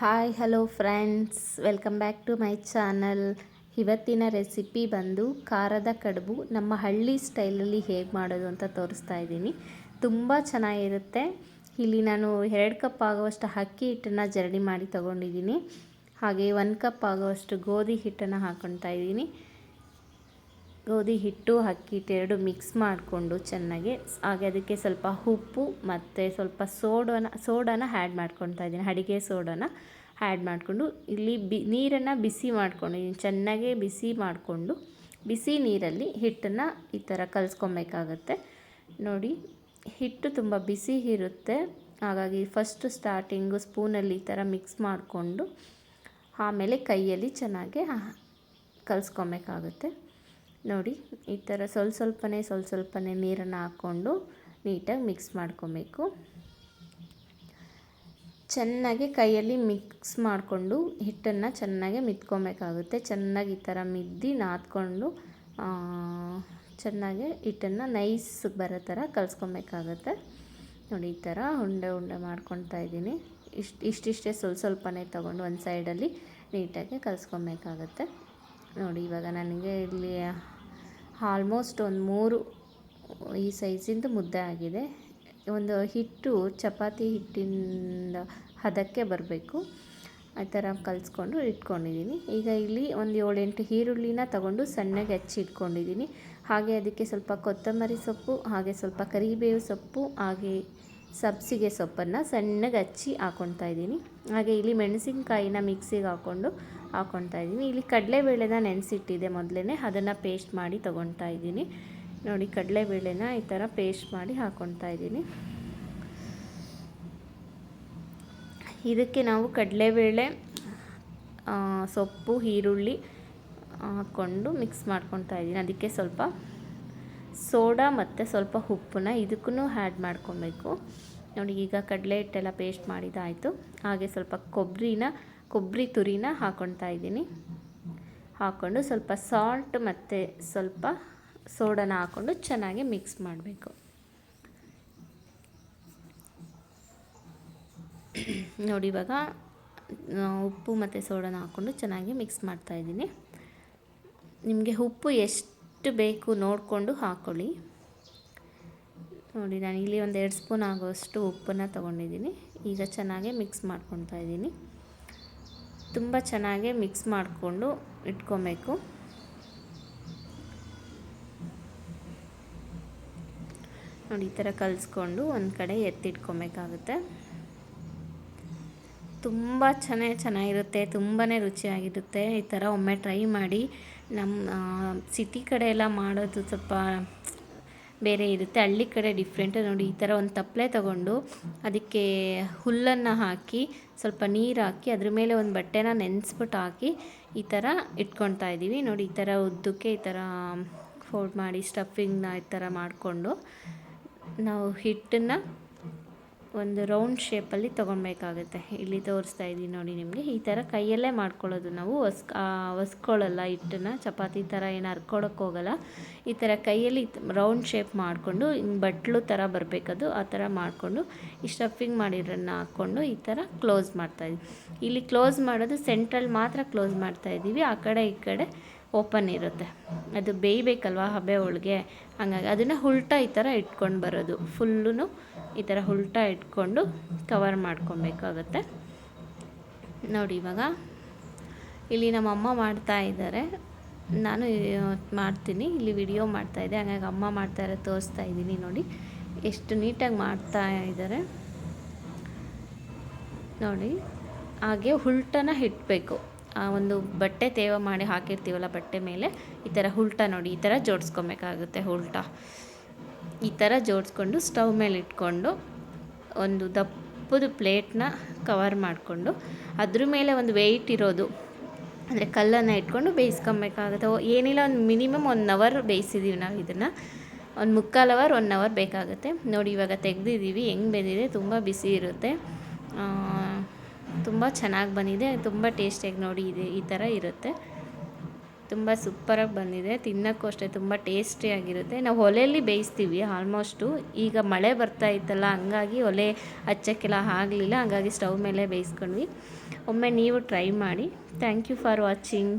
Hi hello friends welcome back to my channel ಇವತ್ತಿನ recipe ಬಂದು ಖಾರದ ಕಡುಬು ನಮ್ಮ ಹಳ್ಳಿ ಸ್ಟೈಲಲ್ಲಿ ಹೇಗೆ ಮಾಡೋದು ಅಂತ ತೋರಿಸ್ತಾ ಇದ್ದೀನಿ. ತುಂಬ ಚೆನ್ನಾಗಿರುತ್ತೆ. ಇಲ್ಲಿ ನಾನು ಎರಡು ಕಪ್ ಆಗುವಷ್ಟು ಅಕ್ಕಿ ಹಿಟ್ಟನ್ನು ಜರಡಿ ಮಾಡಿ ತೊಗೊಂಡಿದ್ದೀನಿ. ಹಾಗೆ ಒಂದು ಕಪ್ ಆಗುವಷ್ಟು ಗೋಧಿ ಹಿಟ್ಟನ್ನು ಹಾಕ್ಕೊತಾ ಇದ್ದೀನಿ. ಗೋಧಿ ಹಿಟ್ಟು, ಅಕ್ಕಿ ಹಿಟ್ಟು ಎರಡು ಮಿಕ್ಸ್ ಮಾಡಿಕೊಂಡು ಚೆನ್ನಾಗಿ, ಹಾಗೆ ಅದಕ್ಕೆ ಸ್ವಲ್ಪ ಉಪ್ಪು ಮತ್ತು ಸ್ವಲ್ಪ ಸೋಡನ, ಸೋಡಾನ ಆ್ಯಡ್ ಮಾಡ್ಕೊತಾ ಇದ್ದೀನಿ. ಅಡಿಗೆ ಸೋಡಾನ ಆ್ಯಡ್ ಮಾಡಿಕೊಂಡು, ಇಲ್ಲಿ ಬಿ, ನೀರನ್ನು ಬಿಸಿ ಮಾಡ್ಕೊಂಡಿದ್ದೀನಿ ಚೆನ್ನಾಗೇ ಬಿಸಿ ಮಾಡಿಕೊಂಡು, ಬಿಸಿ ನೀರಲ್ಲಿ ಹಿಟ್ಟನ್ನು ಈ ಥರ ಕಲಿಸ್ಕೊಬೇಕಾಗತ್ತೆ. ನೋಡಿ, ಹಿಟ್ಟು ತುಂಬ ಬಿಸಿ ಇರುತ್ತೆ. ಹಾಗಾಗಿ ಫಸ್ಟ್ ಸ್ಟಾರ್ಟಿಂಗು ಸ್ಪೂನಲ್ಲಿ ಈ ಥರ ಮಿಕ್ಸ್ ಮಾಡಿಕೊಂಡು, ಆಮೇಲೆ ಕೈಯಲ್ಲಿ ಚೆನ್ನಾಗೆ ಕಲಿಸ್ಕೊಬೇಕಾಗುತ್ತೆ. ನೋಡಿ, ಈ ಥರ ಸ್ವಲ್ಪ ಸ್ವಲ್ಪನೇ ಸ್ವಲ್ಪ ಸ್ವಲ್ಪನೇ ನೀರನ್ನು ಹಾಕ್ಕೊಂಡು ನೀಟಾಗಿ ಮಿಕ್ಸ್ ಮಾಡ್ಕೊಬೇಕು. ಚೆನ್ನಾಗಿ ಕೈಯಲ್ಲಿ ಮಿಕ್ಸ್ ಮಾಡಿಕೊಂಡು ಹಿಟ್ಟನ್ನು ಚೆನ್ನಾಗಿ ಮಿತ್ಕೊಬೇಕಾಗುತ್ತೆ. ಚೆನ್ನಾಗಿ ಈ ಥರ ಮಿದ್ದಿ ನಾದ್ಕೊಂಡು ಚೆನ್ನಾಗಿ ಹಿಟ್ಟನ್ನು ನೈಸ್ ಬರೋ ಥರ ಕಲಿಸ್ಕೊಬೇಕಾಗುತ್ತೆ. ನೋಡಿ, ಈ ಥರ ಉಂಡೆ ಉಂಡೆ ಮಾಡ್ಕೊತಾ ಇದ್ದೀನಿ. ಇಷ್ಟು, ಇಷ್ಟಿಷ್ಟೇ ಸ್ವಲ್ಪ ಸ್ವಲ್ಪನೇ ತೊಗೊಂಡು ಒಂದು ಸೈಡಲ್ಲಿ ನೀಟಾಗಿ ಕಲಿಸ್ಕೊಬೇಕಾಗತ್ತೆ. ನೋಡಿ, ಇವಾಗ ನನಗೆ ಇಲ್ಲಿ ಆಲ್ಮೋಸ್ಟ್ ಒಂದು ಮೂರು ಈ ಸೈಜಿಂದು ಮುದ್ದೆ ಆಗಿದೆ. ಒಂದು ಹಿಟ್ಟು, ಚಪಾತಿ ಹಿಟ್ಟಿಂದ ಹದಕ್ಕೆ ಬರಬೇಕು. ಆ ಥರ ಕಲಿಸ್ಕೊಂಡು ಇಟ್ಕೊಂಡಿದ್ದೀನಿ. ಈಗ ಇಲ್ಲಿ ಒಂದು ಏಳೆಂಟು ಈರುಳ್ಳಿನ ತಗೊಂಡು ಸಣ್ಣಗೆ ಹಚ್ಚಿ ಇಟ್ಕೊಂಡಿದ್ದೀನಿ. ಹಾಗೆ ಅದಕ್ಕೆ ಸ್ವಲ್ಪ ಕೊತ್ತಂಬರಿ ಸೊಪ್ಪು, ಹಾಗೆ ಸ್ವಲ್ಪ ಕರಿಬೇವು ಸೊಪ್ಪು, ಹಾಗೆ ಸಬ್ಸಿಗೆ ಸೊಪ್ಪನ್ನು ಸಣ್ಣಗೆ ಹಚ್ಚಿ ಹಾಕ್ಕೊಳ್ತಾ ಇದ್ದೀನಿ. ಹಾಗೆ ಇಲ್ಲಿ ಮೆಣಸಿನ್ಕಾಯಿನ ಮಿಕ್ಸಿಗೆ ಹಾಕ್ಕೊಂಡು ಹಾಕ್ಕೊಳ್ತಾ ಇದ್ದೀನಿ. ಇಲ್ಲಿ ಕಡಲೆಬೇಳೆನ ನೆನೆಸಿಟ್ಟಿದೆ ಮೊದಲೇ ಅದನ್ನು ಪೇಸ್ಟ್ ಮಾಡಿ ತೊಗೊಳ್ತಾ ಇದ್ದೀನಿ. ನೋಡಿ, ಕಡಲೆಬೇಳೆನ ಈ ಥರ ಪೇಸ್ಟ್ ಮಾಡಿ ಹಾಕ್ಕೊಳ್ತಾ ಇದ್ದೀನಿ. ಇದಕ್ಕೆ ನಾವು ಕಡಲೆಬೇಳೆ ಸೊಪ್ಪು, ಈರುಳ್ಳಿ ಹಾಕ್ಕೊಂಡು ಮಿಕ್ಸ್ ಮಾಡ್ಕೊತಾ ಇದ್ದೀನಿ. ಅದಕ್ಕೆ ಸ್ವಲ್ಪ ಸೋಡಾ ಮತ್ತು ಸ್ವಲ್ಪ ಉಪ್ಪನ್ನ ಇದಕ್ಕೂ ಆ್ಯಡ್ ಮಾಡ್ಕೊಬೇಕು ನೋಡಿ, ಈಗ ಕಡಲೆ ಹಿಟ್ಟೆಲ್ಲ ಪೇಸ್ಟ್ ಮಾಡಿದಾಯಿತು ಹಾಗೆ ಸ್ವಲ್ಪ ಕೊಬ್ಬರಿನ ಕೊಬ್ಬರಿ ತುರಿನ ಹಾಕ್ಕೊಳ್ತಾ ಇದ್ದೀನಿ. ಹಾಕ್ಕೊಂಡು ಸ್ವಲ್ಪ ಸಾಲ್ಟ್ ಮತ್ತು ಸ್ವಲ್ಪ ಸೋಡಾನ ಹಾಕ್ಕೊಂಡು ಚೆನ್ನಾಗಿ ಮಿಕ್ಸ್ ಮಾಡಬೇಕು. ನೋಡಿ, ಇವಾಗ ಉಪ್ಪು ಮತ್ತು ಸೋಡಾನ ಹಾಕ್ಕೊಂಡು ಚೆನ್ನಾಗಿ ಮಿಕ್ಸ್ ಮಾಡ್ತಾಯಿದ್ದೀನಿ ನಿಮಗೆ ಉಪ್ಪು ಎಷ್ಟು ಬೇಕು ನೋಡಿಕೊಂಡು ಹಾಕ್ಕೊಳ್ಳಿ ನೋಡಿ, ನಾನು ಇಲ್ಲಿ ಒಂದು ಎರಡು ಸ್ಪೂನ್ ಆಗೋಷ್ಟು ಉಪ್ಪನ್ನು ತೊಗೊಂಡಿದ್ದೀನಿ. ಈಗ ಚೆನ್ನಾಗಿ ಮಿಕ್ಸ್ ಮಾಡ್ಕೊತಾ ಇದ್ದೀನಿ. ತುಂಬ ಚೆನ್ನಾಗಿ ಮಿಕ್ಸ್ ಮಾಡಿಕೊಂಡು ಇಟ್ಕೊಬೇಕು. ನೋಡಿ, ಈ ಥರ ಕಲಿಸ್ಕೊಂಡು ಒಂದು ಕಡೆ ಎತ್ತಿಟ್ಕೊಬೇಕಾಗುತ್ತೆ. ತುಂಬ ಚೆನ್ನಾಗಿ ಚೆನ್ನಾಗಿರುತ್ತೆ ತುಂಬಾ ರುಚಿಯಾಗಿರುತ್ತೆ. ಈ ಥರ ಒಮ್ಮೆ ಟ್ರೈ ಮಾಡಿ. ನಮ್ಮ ಸಿಟಿ ಕಡೆ ಎಲ್ಲ ಮಾಡೋದು ಸ್ವಲ್ಪ ಬೇರೆ ಇರುತ್ತೆ. ಹಳ್ಳಿ ಕಡೆ ಡಿಫ್ರೆಂಟ್ ನೋಡಿ, ಈ ಥರ ಒಂದು ತಪ್ಪಲೆ ತಗೊಂಡು ಅದಕ್ಕೆ ಹುಲ್ಲನ್ನು ಹಾಕಿ, ಸ್ವಲ್ಪ ನೀರು ಹಾಕಿ, ಅದ್ರ ಮೇಲೆ ಒಂದು ಬಟ್ಟೆನ ನೆನೆಸ್ಬಿಟ್ಟು ಹಾಕಿ ಈ ಥರ ಇಟ್ಕೊಳ್ತಾ ಇದ್ದೀವಿ ನೋಡಿ, ಈ ಥರ ಉದ್ದಕ್ಕೆ ಈ ಥರ ಫೋಲ್ಡ್ ಮಾಡಿ ಸ್ಟಫಿಂಗ್ನ ಈ ಥರ ಮಾಡಿಕೊಂಡು ನಾವು ಹಿಟ್ಟನ್ನು ಒಂದು ರೌಂಡ್ ಶೇಪಲ್ಲಿ ತೊಗೊಳ್ಬೇಕಾಗುತ್ತೆ. ಇಲ್ಲಿ ತೋರಿಸ್ತಾ ಇದ್ದೀನಿ ನೋಡಿ ನಿಮಗೆ. ಈ ಥರ ಕೈಯಲ್ಲೇ ಮಾಡ್ಕೊಳ್ಳೋದು ನಾವು. ಒಸ್ ಹೊಸ್ಕೊಳ್ಳಲ್ಲ ಹಿಟ್ಟನ್ನ. ಚಪಾತಿ ಥರ ಏನು ಹರ್ಕೊಳಕ್ಕೆ ಹೋಗಲ್ಲ. ಈ ಥರ ಕೈಯಲ್ಲಿ ರೌಂಡ್ ಶೇಪ್ ಮಾಡಿಕೊಂಡು, ಹಿಂಗೆ ಬಟ್ಲು ಥರ ಬರಬೇಕದು, ಆ ಥರ ಮಾಡಿಕೊಂಡು, ಈ ಸ್ಟಫಿಂಗ್ ಮಾಡಿರೋನ್ನ ಹಾಕ್ಕೊಂಡು ಈ ಥರ ಕ್ಲೋಸ್ ಮಾಡ್ತಾಯಿದ್ವಿ ಇಲ್ಲಿ ಕ್ಲೋಸ್ ಮಾಡೋದು ಸೆಂಟ್ರಲ್ಲಿ ಮಾತ್ರ ಕ್ಲೋಸ್ ಮಾಡ್ತಾಯಿದ್ದೀವಿ ಆ ಕಡೆ, ಈ ಕಡೆ ಓಪನ್ ಇರುತ್ತೆ. ಅದು ಬೇಯಬೇಕಲ್ವ ಹಬೆ ಹೋಳಿಗೆ? ಹಂಗಾಗಿ ಅದನ್ನು ಉಲ್ಟಾ ಈ ಥರ ಇಟ್ಕೊಂಡು ಬರೋದು. ಫುಲ್ಲು ಈ ಥರ ಉಲ್ಟಾ ಇಟ್ಕೊಂಡು ಕವರ್ ಮಾಡ್ಕೊಬೇಕಾಗತ್ತೆ. ನೋಡಿ ಇವಾಗ ಇಲ್ಲಿ ನಮ್ಮ ಅಮ್ಮ ಮಾಡ್ತಾ ಇದ್ದಾರೆ. ನಾನು ಮಾಡ್ತೀನಿ. ಇಲ್ಲಿ ವಿಡಿಯೋ ಮಾಡ್ತಾಯಿದ್ದೆ ಹಂಗಾಗಿ ಅಮ್ಮ ಮಾಡ್ತಾ ತೋರಿಸ್ತಾ ಇದ್ದೀನಿ ನೋಡಿ. ಎಷ್ಟು ನೀಟಾಗಿ ಮಾಡ್ತಾ ಇದ್ದಾರೆ. ನೋಡಿ, ಹಾಗೆ ಉಲ್ಟನ ಇಡಬೇಕು ಒಂದು ಬಟ್ಟೆ ತೇವ ಮಾಡಿ ಹಾಕಿರ್ತೀವಲ್ಲ ಬಟ್ಟೆ ಮೇಲೆ, ಈ ಥರ ಉಲ್ಟಾ ನೋಡಿ, ಈ ಥರ ಜೋಡಿಸ್ಕೊಬೇಕಾಗುತ್ತೆ ಉಲ್ಟಾ ಈ ಥರ ಜೋಡಿಸ್ಕೊಂಡು ಸ್ಟವ್ ಮೇಲೆ ಇಟ್ಕೊಂಡು ಒಂದು ದಪ್ಪದ ಪ್ಲೇಟ್ನ ಕವರ್ ಮಾಡಿಕೊಂಡು, ಅದ್ರ ಮೇಲೆ ಒಂದು ವೆಯ್ಟ್ ಇರೋದು, ಅಂದರೆ ಕಲ್ಲನ್ನು ಇಟ್ಕೊಂಡು ಬೇಯಿಸ್ಕೊಬೇಕಾಗುತ್ತೆ. ಏನಿಲ್ಲ, ಒಂದು ಮಿನಿಮಮ್ ಒನ್ ಅವರ್ ಬೇಯಿಸಿದ್ದೀವಿ ನಾವು ಇದನ್ನು. ಒಂದು ಮುಕ್ಕಾಲು ಅವರ್, ಒನ್ ಅವರ್ ಬೇಕಾಗುತ್ತೆ. ನೋಡಿ, ಇವಾಗ ತೆಗೆದಿದ್ದೀವಿ, ಹೆಂಗೆ ಬೆಂದಿದೆ, ತುಂಬ ಬಿಸಿ ಇರುತ್ತೆ. ತುಂಬ ಚೆನ್ನಾಗಿ ಬಂದಿದೆ. ತುಂಬ ಟೇಸ್ಟಿಯಾಗಿ ನೋಡಿ ಇದೆ, ಈ ಥರ ಇರುತ್ತೆ. ತುಂಬ ಸೂಪರಾಗಿ ಬಂದಿದೆ. ತಿನ್ನೋಕ್ಕೂ ಅಷ್ಟೇ ತುಂಬ ಟೇಸ್ಟಿಯಾಗಿರುತ್ತೆ. ನಾವು ಒಲೆಯಲ್ಲಿ ಬೇಯಿಸ್ತೀವಿ ಆಲ್ಮೋಸ್ಟು. ಈಗ ಮಳೆ ಬರ್ತಾ ಇತ್ತಲ್ಲ, ಹಂಗಾಗಿ ಒಲೆ ಹಚ್ಚೋಕ್ಕೆಲ್ಲ ಆಗಲಿಲ್ಲ, ಹಂಗಾಗಿ ಸ್ಟವ್ ಮೇಲೆ ಬೇಯಿಸ್ಕೊಂಡ್ವಿ. ಒಮ್ಮೆ ನೀವು ಟ್ರೈ ಮಾಡಿ. Thank you for watching.